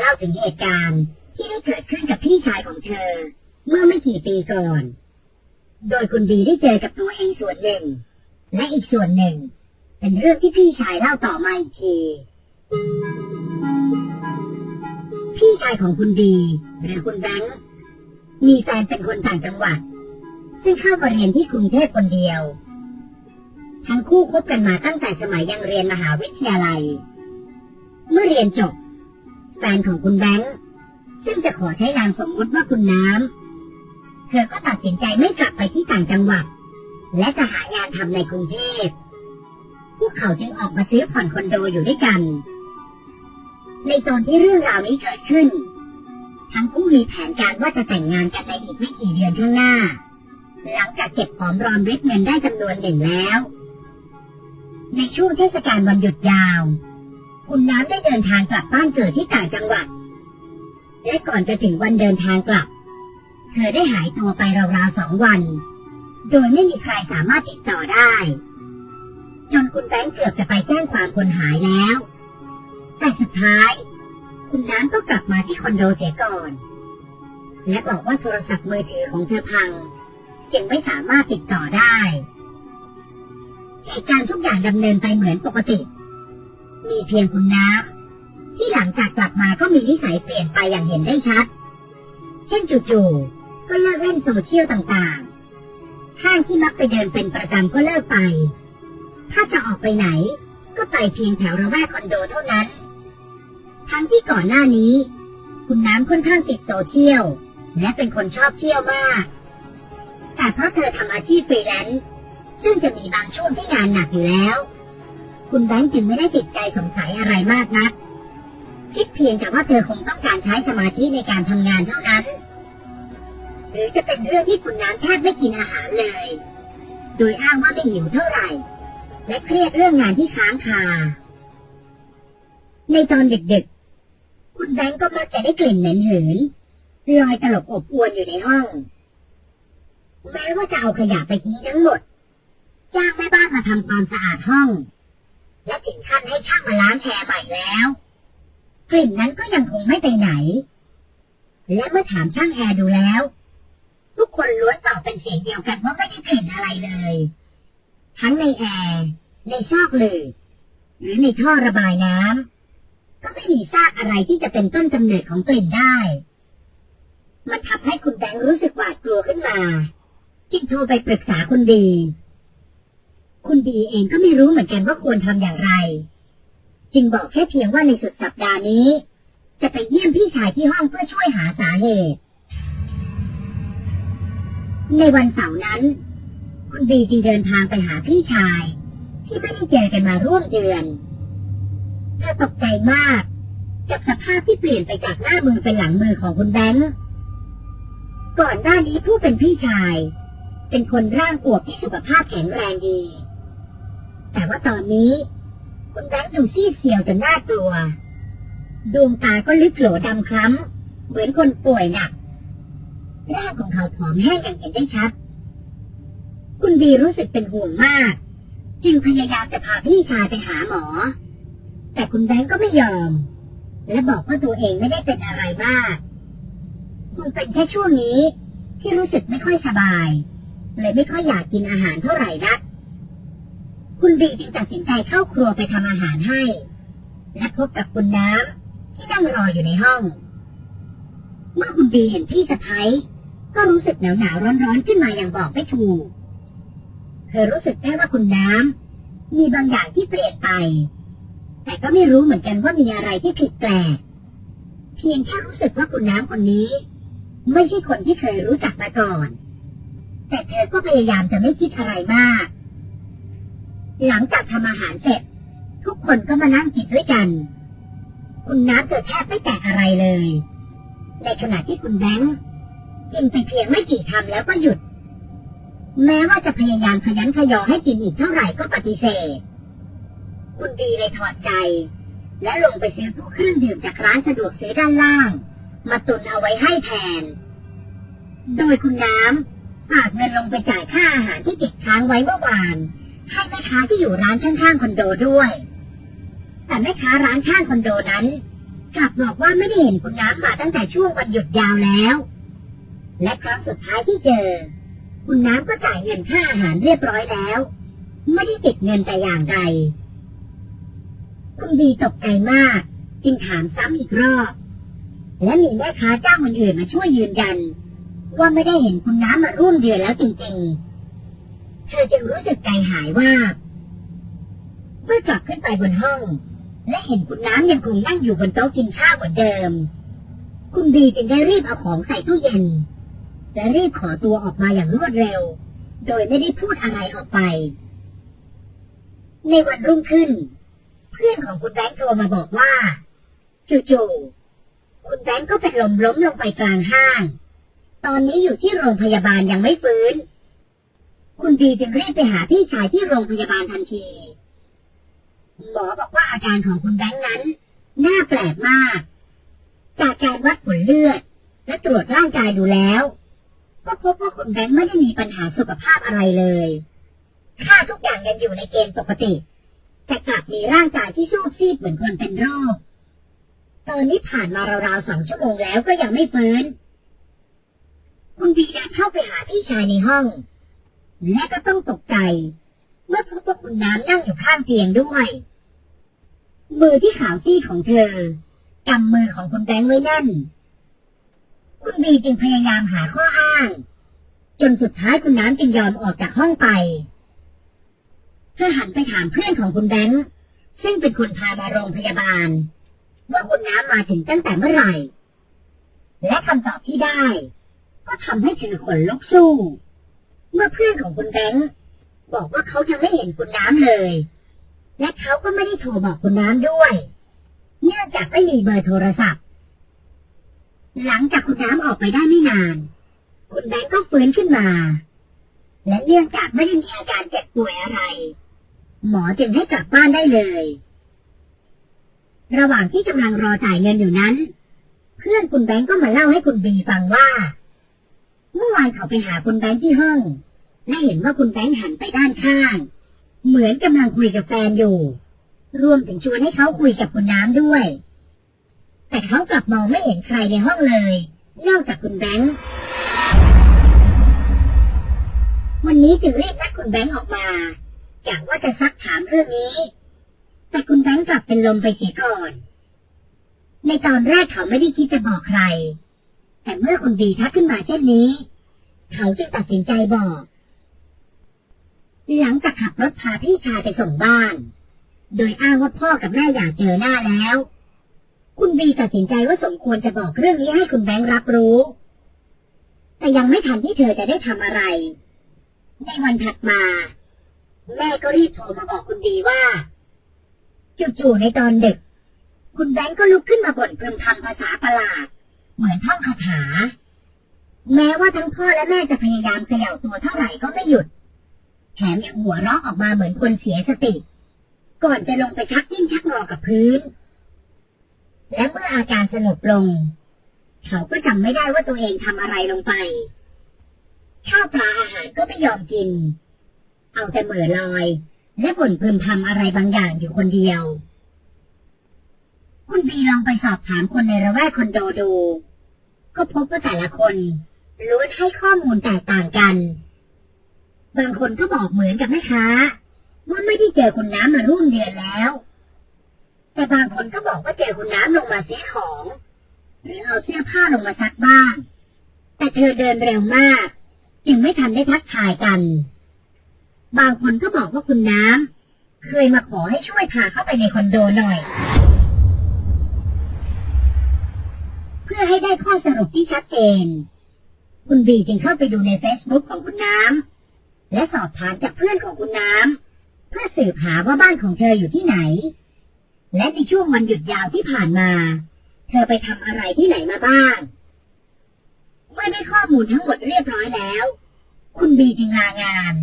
เล่าถึงเหตุการณ์ที่ได้เกิดขึ้นกับพี่ชายของเธอ เมื่อไม่กี่ปีก่อน โดยคุณบีได้เจอกับตัวเองส่วนหนึ่ง และอีกส่วนหนึ่ง เป็นเรื่องที่พี่ชายเล่าต่อมาอีกที พี่ชายของคุณบีหรือคุณแบงค์มีแฟนเป็นคนต่างจังหวัด ซึ่งเข้ามาเรียนที่กรุงเทพคนเดียว ทั้งคู่คบกันมาตั้งแต่สมัยยังเรียนมหาวิทยาลัย เมื่อเรียนจบ แฟนของคุณแบงค์ซึ่งจะขอใช้นามสมมติว่าคุณน้ำ เธอก็ตัดสินใจไม่กลับไปที่ต่างจังหวัด และจะหางานทำในกรุงเทพ พวกเขาจึงออกมาซื้อผ่อนคอนโดอยู่ด้วยกัน ในตอนที่เรื่องราวนี้เกิดขึ้น ทั้งคู่มีแผนการว่าจะแต่งงานกันในอีกไม่กี่เดือนข้างหน้า หลังจากเก็บหอมรอมริบเงินได้จำนวนหนึ่งแล้ว ในช่วงเทศกาลวันหยุดยาว คุณน้ำได้เดินทางกลับบ้านเกิดที่ต่างจังหวัด และก่อนจะถึงวันเดินทางกลับ เธอได้หายตัวไปราวๆสองวัน โดยไม่มีใครสามารถติดต่อได้ จนคุณแบงค์เกือบจะไปแจ้งความคนหายแล้ว แต่สุดท้าย คุณน้ำก็กลับมาที่คอนโดเสียก่อน และบอกว่าโทรศัพท์มือถือของเธอพัง จึงไม่สามารถติดต่อได้เหตุการณ์ทุกอย่างดำเนินไปเหมือนปกติ มีเพียงคุณน้ำที่หลังจากกลับมาก็มีนิสัยเปลี่ยนไปอย่างเห็นได้ชัด เช่นจู่ๆก็เลิกเล่นโซเชียลต่างๆ ห้างที่มักไปเดินเป็นประจำก็เลิกไป ถ้าจะออกไปไหน ก็ไปเพียงแถวระแวกคอนโดเท่านั้น ทั้งที่ก่อนหน้านี้ คุณน้ำค่อนข้างติดโซเชียลและเป็นคนชอบเที่ยวมาก แต่เพราะเธอทำอาชีพฟรีแลนซ์ซึ่งจะมีบางช่วงที่งานหนักอยู่แล้ว คุณแบงค์จึงไม่ได้ติดใจสงสัยอะไรมากนัก คิดเพียงแต่ว่าเธอคงต้องการใช้สมาธิในการทำงานเท่านั้น หรือจะเป็นเรื่องที่คุณน้ำแทบไม่กินอาหารเลย โดยอ้างว่าไม่หิวเท่าไหร่ และเครียดเรื่องงานที่ค้างคา ในตอนดึกๆ คุณแบงก์ก็มักจะได้กลิ่นเหม็นหืนลอยตลบอบอวนอยู่ในห้อง แม้ว่าจะเอาขยะไปทิ้งทั้งหมดจ้างแม่บ้านมาทำความสะอาดห้อง และถึงขั้นให้ช่างมาล้างแอร์ใหม่แล้วกลิ่นนั้นก็ยังคงไม่ไปไหน และเมื่อถามช่างแอร์ดูแล้ว ทุกคนล้วนตอบเป็นเสียงเดียวกันว่าไม่ได้กลิ่นอะไรเลย ทั้งในแอร์ในซอกหลืบหรือในท่อระบายน้ำก็ไม่มีซากอะไรที่จะเป็นต้นกำเนิดของกลิ่นได้ มันทำให้คุณแบงค์รู้สึกหวาดกลัวขึ้นมา จึงโทรไปปรึกษาคุณดี คุณดีเองก็ไม่รู้เหมือนกันว่าควรทำอย่างไร จึงบอกแค่เพียงว่าในสุดสัปดาห์นี้ จะไปเยี่ยมพี่ชายที่ห้องเพื่อช่วยหาสาเหตุ ในวันเสาร์นั้น คุณบีจึงเดินทางไปหาพี่ชาย ที่ไม่ได้เจอกันมาร่วมเดือนเธอตกใจมาก กับสภาพที่เปลี่ยนไปจากหน้ามือเป็นหลังมือของคุณแบงค์ก่อนหน้านี้ผู้เป็นพี่ชาย เป็นคนร่างอวบที่สุขภาพแข็งแรงดี แต่ว่าตอนนี้คุณแบงค์ดูซีดเซียวจนน่ากลัว ดวงตาก็ลึกโหลดำคล้ำ เหมือนคนป่วยหนักร่างของเขาผอมแห้งอย่างเห็นได้ชัด คุณบีรู้สึกเป็นห่วงมาก จึงพยายามจะพาพี่ชายไปหาหมอ แต่คุณแบงก์ก็ไม่ยอม และบอกว่าตัวเองไม่ได้เป็นอะไรมากคงเป็นแค่ช่วงนี้ที่รู้สึกไม่ค่อยสบาย เลยไม่ค่อยอยากกินอาหารเท่าไหร่นัก คุณบีจึงตัดสินใจเข้าครัวไปทำอาหารให้ และพบกับคุณน้ำที่นั่งรออยู่ในห้อง เมื่อคุณบีเห็นพี่สะพ้ยก็รู้สึกหนาวหนาวร้อนร้อนๆขึ้นมาอย่างบอกไม่ถูก เธอรู้สึกได้ว่าคุณน้ำมีบางอย่างที่เปลี่ยนไป แต่ก็ไม่รู้เหมือนกันว่ามีอะไรที่ผิดแปลก เพียงแค่รู้สึกว่าคุณน้ำคนนี้ ไม่ใช่คนที่เคยรู้จักมาก่อน แต่เธอก็พยายามจะไม่คิดอะไรมาก หลังจากทำอาหารเสร็จ ทุกคนก็มานั่งกินด้วยกัน คุณน้ำเธอแทบไม่แตะอะไรเลย ในขณะที่คุณแบงค์กินไปเพียงไม่กี่คำแล้วก็หยุด แม้ว่าจะพยายามขยันขยอให้กินอีกเท่าไหร่ก็ปฏิเสธ คุณดีเลยถอดใจ และลงไปซื้อพวกเครื่องดื่มจากร้านสะดวกซื้อด้านล่าง มาตุนเอาไว้ให้แทน โดยคุณน้ำฝากเงินลงไปจ่ายค่าอาหารที่ติดค้างไว้เมื่อวาน ให้แม่ค้าที่อยู่ร้านข้างๆคอนโดด้วย แต่แม่ค้าร้านข้างคอนโดนั้นกลับบอกว่าไม่ได้เห็นคุณน้ำมาตั้งแต่ช่วงวันหยุดยาวแล้ว และครั้งสุดท้ายที่เจอ คุณน้ำก็จ่ายเงินค่าอาหารเรียบร้อยแล้ว ไม่ได้ติดเงินแต่อย่างใด คุณบีตกใจมาก จึงถามซ้ำอีกรอบ และมีแม่ค้าเจ้าคนอื่นมาช่วยยืนยัน ว่าไม่ได้เห็นคุณน้ำมาร่วมเดือนแล้วจริงๆ เธอจึงรู้สึกใจหายว่า เมื่อกลับขึ้นไปบนห้อง และเห็นคุณน้ำยังคงนั่งอยู่บนโต๊ะกินข้าวเหมือนเดิม คุณบีจึงได้รีบเอาของใส่ตู้เย็น และรีบขอตัวออกมาอย่างรวดเร็ว โดยไม่ได้พูดอะไรออกไป ในวันรุ่งขึ้น เพื่อนของคุณแบงค์โทรมาบอกว่าจู่ๆคุณแบงค์ก็เป็นลมล้มลงไปกลางห้าง ตอนนี้อยู่ที่โรงพยาบาลยังไม่ฟื้น คุณบีจึงรีบไปหาพี่ชายที่โรงพยาบาลทันที หมอบอกว่าอาการของคุณแบงค์นั้น น่าแปลกมาก จากการวัดผลเลือด และตรวจร่างกายดูแล้ว ก็พบว่าคุณแบงค์ไม่ได้มีปัญหาสุขภาพอะไรเลย ค่าทุกอย่างยังอยู่ในเกณฑ์ปกติ แต่กลับมีร่างกายที่สู้ซีดเหมือนคนเป็นโรค ตอนนี้ผ่านมาราวๆสองชั่วโมงแล้วก็ยังไม่ฟื้น คุณบีเดินเข้าไปหาพี่ชายในห้อง และก็ต้องตกใจ เมื่อพบว่าคุณน้ำนั่งอยู่ข้างเตียงด้วย มือที่ขาวซีดของเธอกำมือของคุณแบงค์ไว้แน่น คุณบีจึงพยายามหาข้ออ้าง จนสุดท้ายคุณน้ำจึงยอมออกจากห้องไป เธอหันไปถามเพื่อนของคุณแบงค์ซึ่งเป็นคนพามาโรงพยาบาล ว่าคุณน้ำมาถึงตั้งแต่เมื่อไหร่ และคำตอบที่ได้ ก็ทำให้เธอขนลุกสู้ เมื่อเพื่อนของคุณแบงค์บอกว่าเขาจะไม่เห็นคุณน้ำเลย และเขาก็ไม่ได้โทรบอกคุณน้ำด้วย เนื่องจากไม่มีเบอร์โทรศัพท์ หลังจากคุณน้ำออกไปได้ไม่นาน คุณแบงค์ก็ฟื้นขึ้นมา และเนื่องจากไม่ได้มีอาการเจ็บป่วยอะไร หมอจึงให้กลับบ้านได้เลย ระหว่างที่กำลังรอจ่ายเงินอยู่นั้น เพื่อนคุณแบงค์ก็มาเล่าให้คุณบีฟังว่า เมื่อวานเขาไปหาคุณแบงค์ที่ห้องและเห็นว่าคุณแบงค์หันไปด้านข้าง เหมือนกำลังคุยกับแฟนอยู่ รวมถึงชวนให้เขาคุยกับคุณน้ำด้วย แต่เขากลับมองไม่เห็นใครในห้องเลย นอกจากคุณแบงค์วันนี้จึงเรียกนัดคุณแบงค์ออกมาจากว่าจะซักถามเรื่องนี้ แต่คุณแบงค์กลับเป็นลมไปเสียก่อน ในตอนแรกเขาไม่ได้คิดจะบอกใคร แต่เมื่อคุณบีทักขึ้นมาเช่นนี้ เขาจึงตัดสินใจบอก หลังจากขับรถพาพี่ชายไปส่งบ้าน โดยอ้างว่าพ่อกับแม่อยากเจอหน้าแล้ว คุณบีตัดสินใจว่าสมควรจะบอกเรื่องนี้ให้คุณแบงค์รับรู้ แต่ยังไม่ทันที่เธอจะได้ทำอะไร ในวันถัดมา แม่ก็รีบโทรมาบอกคุณบีว่าจู่ๆในตอนดึก คุณแบงค์ก็ลุกขึ้นมาบ่นพึมพำภาษาประหลาด เหมือนท่องคาถา แม้ว่าทั้งพ่อและแม่จะพยายามเขย่าตัวเท่าไหร่ก็ไม่หยุด แถมยังหัวเราะออกมาเหมือนคนเสียสติ ก่อนจะลงไปชักดิ้นชักงอกับพื้น และเมื่ออาการสงบลง เขาก็จำไม่ได้ว่าตัวเองทำอะไรลงไป ข้าวปลาอาหารก็ไม่ยอมกิน เอาแต่เหม่อลอย และบ่นพึมพำอะไรบางอย่างอยู่คนเดียวคุณบีลองไปสอบถามคนในระแวกคอนโดดู ก็พบว่าแต่ละคนล้วนให้ข้อมูลแตกต่างกัน บางคนก็บอกเหมือนกับแม่ค้าว่าไม่ได้เจอคุณน้ำมาร่วมเดือนแล้ว แต่บางคนก็บอกว่าเจอคุณน้ำลงมาซื้อของหรือเอาเสื้อผ้าลงมาซักบ้าง แต่เธอเดินเร็วมาก จึงไม่ทันได้ทักทายกัน บางคนก็บอกว่าคุณน้ำเคยมาขอให้ช่วยพาเข้าไปในคอนโดหน่อย เพื่อให้ได้ข้อสรุปที่ชัดเจน คุณบีจึงเข้าไปดูในเฟซบุ๊กของคุณน้ำ และสอบถามจากเพื่อนของคุณน้ำ เพื่อสืบหาว่าบ้านของเธออยู่ที่ไหน และในช่วงวันหยุดยาวที่ผ่านมา เธอไปทำอะไรที่ไหนมาบ้าง เมื่อได้ข้อมูลทั้งหมดเรียบร้อยแล้ว คุณบีจึงลางาน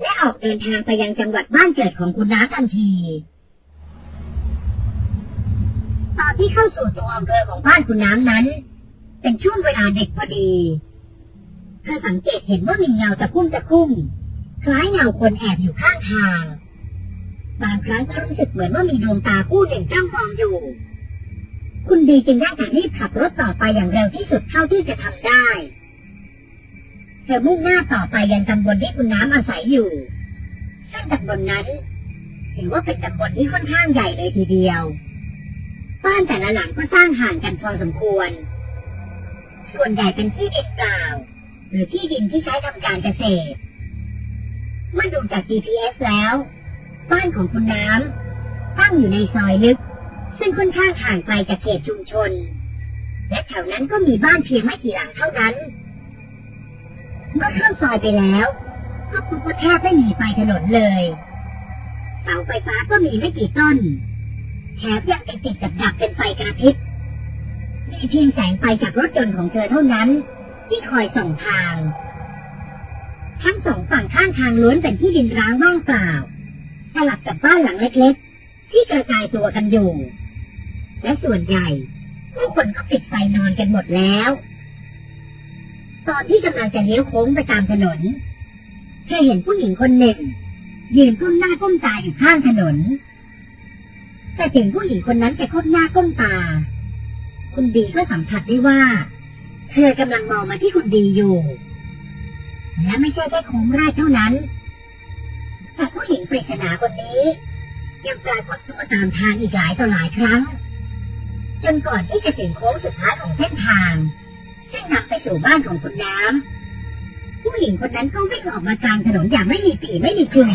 และออกเดินทางไปยังจังหวัดบ้านเกิดของคุณน้าทันที ตอนที่เข้าสู่ตัวอำเภอของบ้านคุณน้ำนั้น เป็นช่วงเวลาเด็กพอดีเธอสังเกตเห็นว่ามีเงาตะคุ่มตะคุ่มคล้ายเงาคนแอบอยู่ข้างทาง บางครั้งก็รู้สึกเหมือนว่ามีดวงตาคู่หนึ่งจ้องมองอยู่ คุณดีจึงได้แต่รีบขับรถต่อไปอย่างเร็วที่สุดเท่าที่จะทำได้ เธอมุ่งหน้าต่อไปยังตำบลที่คุณน้ำอาศัยอยู่ ซึ่งตำบลนั้นถือว่าเป็นตำบลที่ค่อนข้างใหญ่เลยทีเดียว บ้านแต่ละหลังก็สร้างห่างกันพอสมควร ส่วนใหญ่เป็นที่ดินเปล่า หรือที่ดินที่ใช้ทำการเกษตรเมื่อดูจาก GPS แล้ว บ้านของคุณน้ำตั้งอยู่ในซอยลึก ซึ่งค่อนข้างห่างไกลจากเขตชุมชน และแถวนั้นก็มีบ้านเพียงไม่กี่หลังเท่านั้น เมื่อเข้าซอยไปแล้วก็พบว่าแทบไม่มีไฟถนนเลย เสาไฟฟ้าก็มีไม่กี่ต้น แถมยังติดติดกับดับเป็นไฟกระพริบมีเพียงแสงไฟจากรถยนต์ของเธอเท่านั้น ที่คอยส่องทาง ทั้งสองฝั่งข้างทางล้วนเป็นที่ดินร้างว่างเปล่า สลับกับบ้านหลังเล็กๆ ที่กระจายตัวกันอยู่ และส่วนใหญ่ผู้คนก็ปิดไฟนอนกันหมดแล้ว ตอนที่กำลังจะเลี้ยวโค้งไปตามถนน เธอเห็นผู้หญิงคนหนึ่งยืนก้มหน้าก้มตาอยู่ข้างถนน แต่ถึงผู้หญิงคนนั้นจะก้มหน้าก้มตา คุณบีก็สัมผัสได้ว่า เธอกำลังมองมาที่คุณดีอยู่ และไม่ใช่แค่โค้งแรกเท่านั้นแต่ผู้หญิงปริศนาคนนี้ ยังปรากฏตัวตามทางอีกหลายต่อหลายครั้ง จนก่อนที่จะถึงโค้งสุดท้ายของเส้นทาง ซึ่งนำไปสู่บ้านของคุณน้ำผู้หญิงคนนั้นก็วิ่งออกมากลางถนนอย่างไม่มีปีไม่มีคุย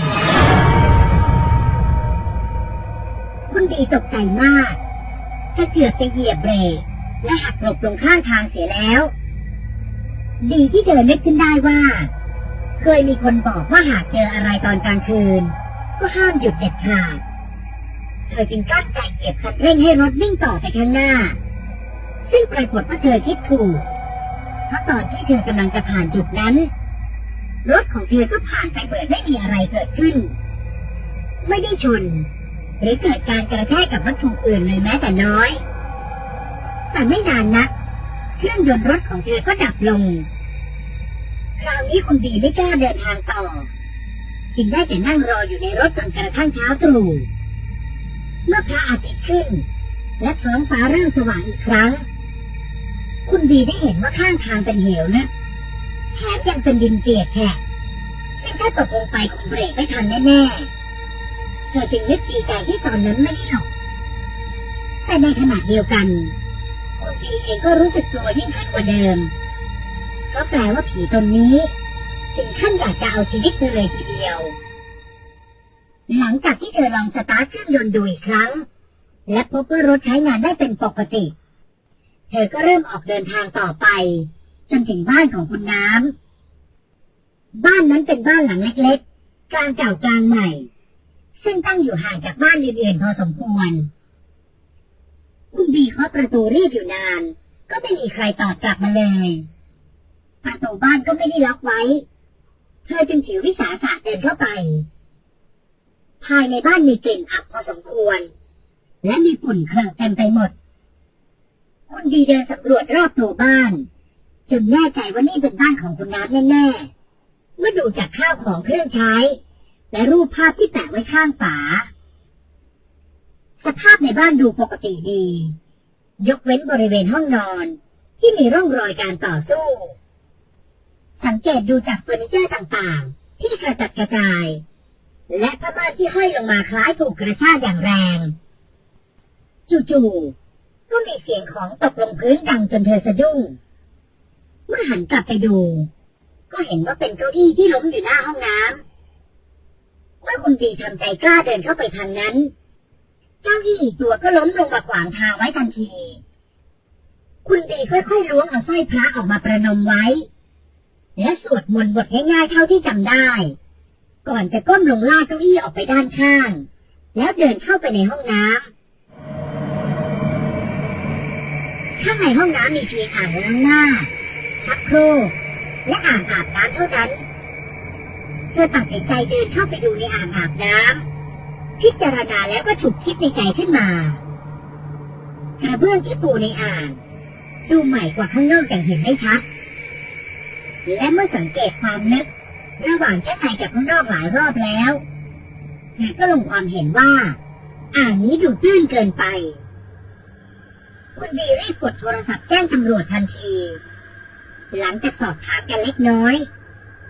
คุณดีตกใจมากถ้าเกือบจะเหยียบเบรกและหักหลบลงข้างทางเสียแล้ว ดีที่เธอนึกขึ้นได้ว่า เคยมีคนบอกว่าหากเจออะไรตอนกลางคืน ก็ห้ามหยุดเด็ดขาดเธอจึงกลั้นใจเหยียบคันเร่งให้รถวิ่งต่อไปข้างหน้า ซึ่งปรากฏว่าเธอคิดถูก เพราะตอนที่เธอกำลังจะผ่านจุดนั้น รถของเธอก็ผ่านไปเปิดไม่มีอะไรเกิดขึ้น ไม่ได้ชน หรือเกิดการกระแทกกับวัตถุอื่นเลยแม้แต่น้อย แต่ไม่นานนัก เครื่องยนต์รถของเธอก็ดับลง คราวนี้คุณบีไม่กล้าเดินทางต่อ จึงได้แต่นั่งรออยู่ในรถจนกระทั่งเช้าตรู่เมื่อพระอาทิตย์ขึ้น และท้องฟ้าเริ่มสว่างอีกครั้ง คุณบีได้เห็นว่าข้างทางเป็นเหวลึกแถมยังเป็นดินเปียกแฉะซึ่งถ้าตกลงไปคงเบรกไม่ทันแน่ๆ ธอจึงนึกดีใจที่ตอนนั้นไม่ได้หลบแต่ในขณะเดียวกันคุณีเองก็รู้สึกกลัวยิ่งขึ้นกว่าเดิมเพราะแปลว่าผีตนนี้ ถึงขั้นอยากจะเอาชีวิตเธอเลยทีเดียว หลังจากที่เธอลองสตาร์ทเครื่องยนต์ดูอีกครั้ง และพบว่ารถใช้งานได้เป็นปกติ เธอก็เริ่มออกเดินทางต่อไป จนถึงบ้านของคุณน้ำบ้านนั้นเป็นบ้านหลังเล็กๆ กลางเก่ากลางใหม่ ซึ่งตั้งอยู่ห่างจากบ้านอื่นๆพอสมควร คุณบีเคาะประตูเรียกอยู่นาน ก็ไม่มีใครตอบกลับมาเลย ประตูบ้านก็ไม่ได้ล็อกไว้ เธอจึงถือวิสาสะเดินเข้าไป ภายในบ้านมีกลิ่นอับพอสมควร และมีฝุ่นเคลอะเต็มไปหมด คุณดีเดินสำรวจรอบตัวบ้าน จนแน่ใจว่านี่เป็นบ้านของคุณน้ำแน่ๆเมื่อดูจากข้าวของเครื่องใช้ และรูปภาพที่แปะไว้ข้างฝา สภาพในบ้านดูปกติดี ยกเว้นบริเวณห้องนอน ที่มีร่องรอยการต่อสู้ สังเกตดูจากเฟอร์นิเจอร์ต่างๆ ที่กระจัดกระจาย และผ้าม่านที่ห้อยลงมาคล้ายถูกกระชากอย่างแรง จู่ๆก็มีเสียงของตกลงพื้นดังจนเธอสะดุ้ง เมื่อหันกลับไปดู ก็เห็นว่าเป็นเก้าอี้ที่ล้มอยู่หน้าห้องน้ำ เมื่อคุณบีทำใจกล้าเดินเข้าไปทางนั้นเก้าอี้ตัวก็ล้มลงมาขวางทางไว้ทันที คุณบีค่อยๆล้วงเอาสร้อยพระออกมาประนมไว้ และสวดมนต์บทง่ายๆเท่าที่จำได้ ก่อนจะก้มลงลากเก้าอี้ออกไปด้านข้าง แล้วเดินเข้าไปในห้องน้ำข้างในห้องน้ำมีเพียงอ่างล้างหน้าชักโครกและอ่างอาบน้ำเท่านั้น ธอตัดสินใจเดินเข้าไปดูในอ่างอาบน้ำพิจารณาแล้วก็ฉุกคิดในใจขึ้นมากระเบื้องที่ปูในอ่าง ดูใหม่กว่าข้างนอกอย่เห็นได้ชัด และเมื่อสังเกตความลึกระหว่างข้างในกับข้างนอกหลายรอบแล้วเธอก็ลงความเห็นว่า อ่างนี้ดูตื้นเกินไป คุณบีรีบกดโทรศัพท์แจ้งตำรวจทันที หลังจากสอบถามกันเล็กน้อย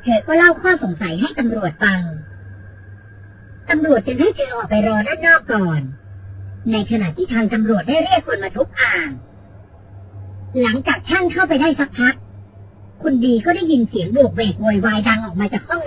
เธอก็เล่าข้อสงสัยให้ตำรวจฟัง ตำรวจจึงให้เธอออกไปรอด้านนอกก่อน ในขณะที่ทางตำรวจได้เรียกคนมาทุบอ่าง หลังจากช่างเข้าไปได้สักพัก คุณบีก็ได้ยินเสียงโบกเวกโวยวายดังออกมาจากห้องน้ำ